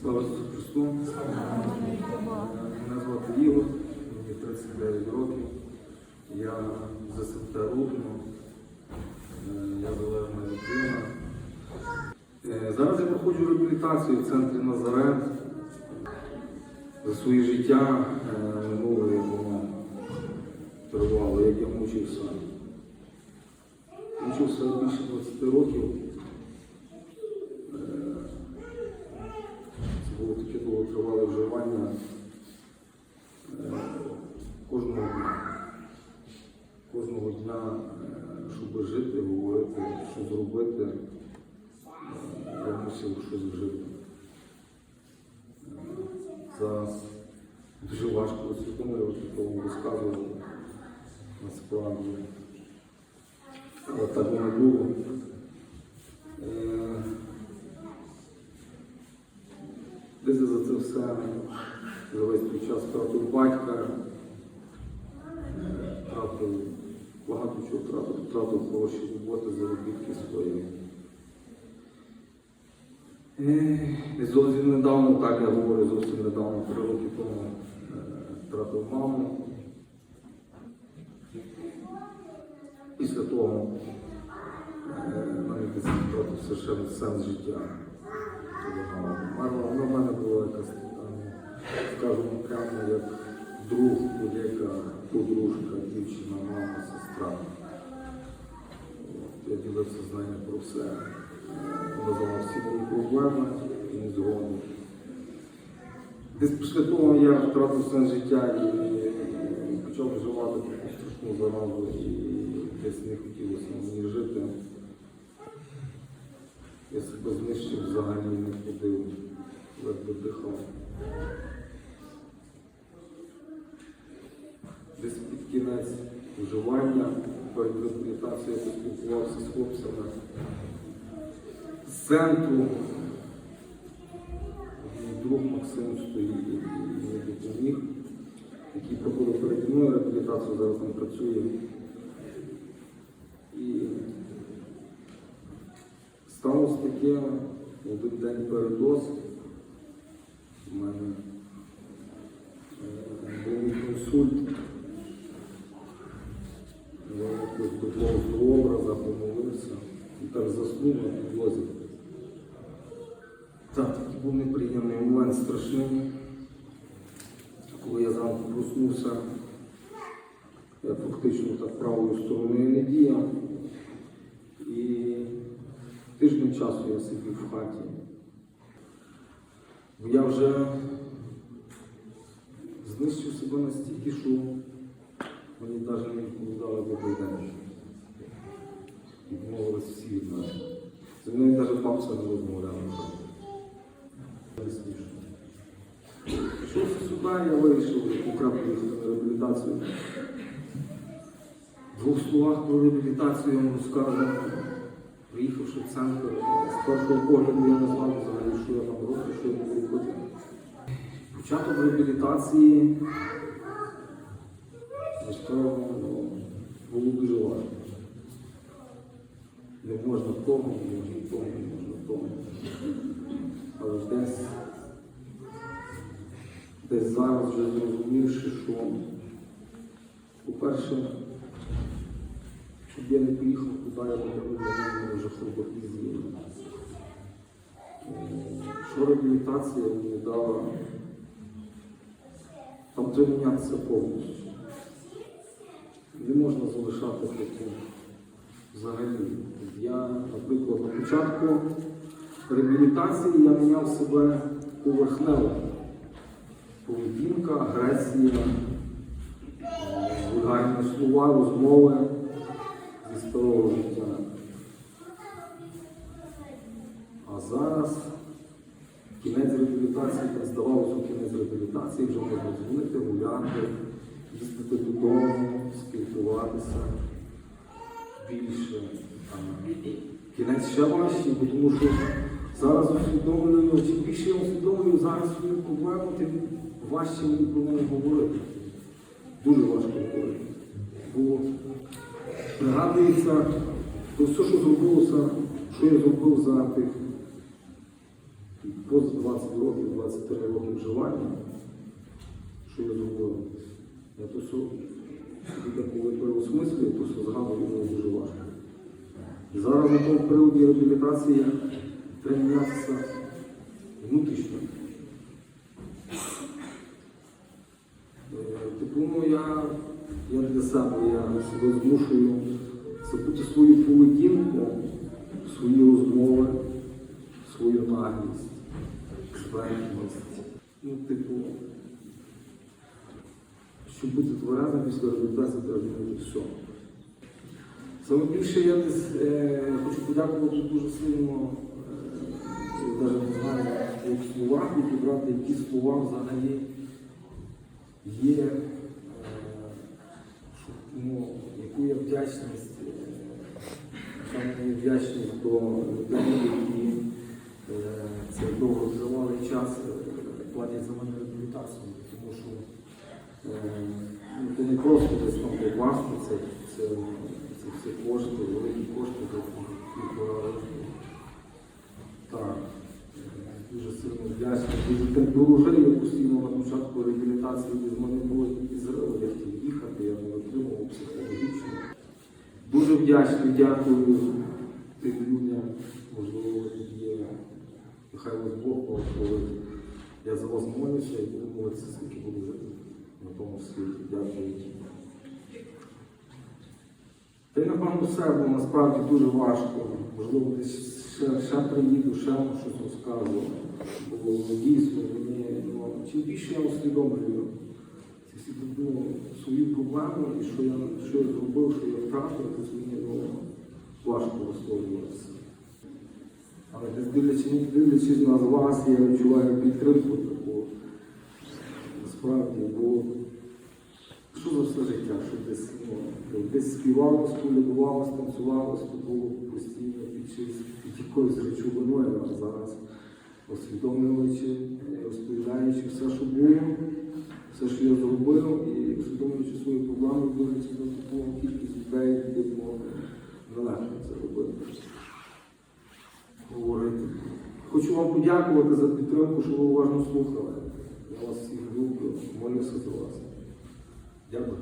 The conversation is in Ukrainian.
Слава Ісусу Христу! Мене звати Ігор, мені 39 років. Я з СМТ Рудно, Е, я залежна людина. Е, Зараз я проходжу реабілітацію в центрі Назарет. За своє життя е, минуле, воно тривало, як я мучився. Мучився більше 20 років. Е, Це було довготривале вживання е, кожного дня. Кожного дня, е, щоб жити, говорити, що зробити, е, я мусив щось вжити. Зараз дуже важко усвідомлювати, тому розказувати насправді. Але так воно було. Е, за це все за весь той час втратив батька, е, втратив багато чого втратив, втратив хороші роботи, заробітки свої. Е, І зовсім недавно, так я говорю, зовсім недавно, три роки тому е, втратив маму. Після того е, навіть десь втратив совершенно сенс життя. Вона вона в мене була якась, там, скажімо, прямо як друг, будь-яка подружка, дівчина, мама, сестра. Я ділився з нею про все. Називав всі мої проблеми і згоди. Десь після того я втратив сенс життя і почав вживати таку страшну заразу і десь не хотілося мені жити. Я себе знищив взагалі не ходив, ледве дихав. Десь під кінець вживання, перед реабілітацією я поспілкувався з хлопцями з центру. Друг Максим стоїть і допоміг, який проходив переді мною реабілітацію, зараз там працює. І Сталося таке один день передоз. У мене е, був консульт. Я якось до образа, помолився і так заснув на підлозі. Так, такий був неприємний момент страшний. Коли я зранку проснувся, я фактично так правою стороною не діяв. І тиждень часу я сидів в хаті. Бо я вже знищив себе настільки, що мені навіть не відповідали добрий день. Відмовились всі від мене. Зі мною навіть бабця не розмовляла. Пішовся сюди, я вирішив на реабілітацію. В двох словах про реабілітацію я розкажу. Приїхавши в центр, з першого погляду я не знав взагалі, що я там роблю, що я буду робити. Початок реабілітації ну, було дуже важко. Не можна того, не можна того, не можна того. Але десь, десь зараз вже зрозумівши, що, по-перше, щоб я не поїхав туди, я не мене вже хроботи з'їли. Що реабілітація мені дала, там треба мінятися повністю. Не можна залишати таким взагалі. Я, наприклад, на початку реабілітації я міняв себе поверхнево. Поведінка, агресія, е, слова, розмови зі старого життя. А зараз кінець реабілітації, здавалося, кінець реабілітації, вже можна дзвонити, гуляти, їздити додому, спілкуватися більше. Кінець ще важчий, тому що зараз усвідомлюю, чим більше я усвідомлюю зараз свою проблему, тим важче мені про неї говорити. Дуже важко говорити. Бо пригадується то все, що зробилося, що я зробив за тих поза 20 років, 23 роки вживання, що я зробив, я то все, коли переосмислюю, то все згадую і дуже важко. Зараз на тому періоді реабілітації треба внутрішньо. Е, Типу, ну я, себе я себе змушую забути свою поведінку, свої розмови, свою наглість, зверхність. Ну, типу, щоб бути тверезим після реабілітації, треба змінити все. Саме більше я десь е, хочу подякувати дуже сильно, е, навіть не знаю, в словах підібрати, які слова взагалі є, ну, яку я вдячність, е, я вдячний до людей, які е, це довготривалий час е, платять за мене реабілітацію, тому що е, ну, це не просто десь там покласти, це, це, це все кошти, великі кошти за. Так, дуже сильно вдячний. Дуже так дорожив, я постійно на початку реабілітації без мене було тільки зриво, я хотів їхати, я не витримував психологічно. Дуже вдячний, дякую тим людям, можливо, є, нехай вас Бог благословить. Я за вас молюся і буду молитися, скільки буду жити на тому світі. Дякую. Та й напевно все, бо насправді дуже важко. Можливо, десь ще, ще приїду, ще вам щось розказую. Бо дійсно мені ну, чим більше я усвідомлюю ну, свою проблему і що я, що я зробив, що я втратив, важко висловлюватися. Але дивлячись, дивлячись на вас, я відчуваю підтримку таку насправді, бо що за все життя, що десь, ну, десь співалось, полюбувалось, танцювалось, то було постійно під, якоюсь речовиною, а зараз усвідомлюючи, розповідаючи все, що було, все, що я зробив, і усвідомлюючи свою проблему, дивлячись на таку кількість людей, типу, нелегко це робити. Говорити. Хочу вам подякувати за підтримку, що ви уважно слухали. Я вас всіх люблю, молюся за вас. Дякую.